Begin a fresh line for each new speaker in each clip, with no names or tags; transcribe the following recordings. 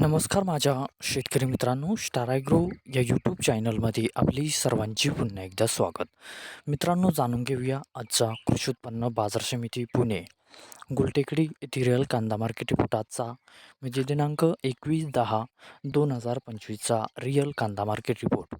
नमस्कार माझ्या शेतकरी मित्रांनो स्टारायग्रो या यूट्यूब चॅनलमध्ये आपली सर्वांची पुन्हा एकदा स्वागत. मित्रांनो जाणून घेऊया आजचा कृषी उत्पन्न बाजार समिती पुणे. गुलटेकडी येथील रिअल कांदा मार्केट रिपोर्टाचा म्हणजे दिनांक एकवीस दहा दोन हजार पंचवीसचा रिअल कांदा मार्केट रिपोर्ट.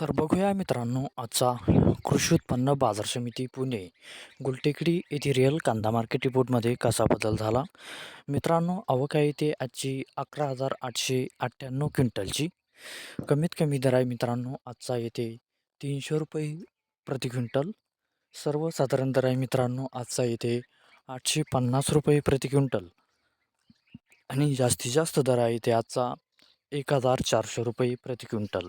तर बघूया मित्रांनो आजचा कृषी उत्पन्न बाजार समिती पुणे गुलटेकडी येथे रिअल कांदा मार्केट रिपोर्टमध्ये कसा बदल झाला? मित्रांनो अवका येथे आजची अकरा हजार आठशे अठ्ठ्याण्णव क्विंटलची. कमीत कमी दर आहे मित्रांनो आजचा येथे तीनशे रुपये प्रति क्विंटल. सर्वसाधारण दर आहे मित्रांनो आजचा येथे आठशे पन्नास रुपये प्रति क्विंटल. आणि जास्तीत जास्त दर आहे ते आजचा एक हजार चारशे रुपये प्रति क्विंटल.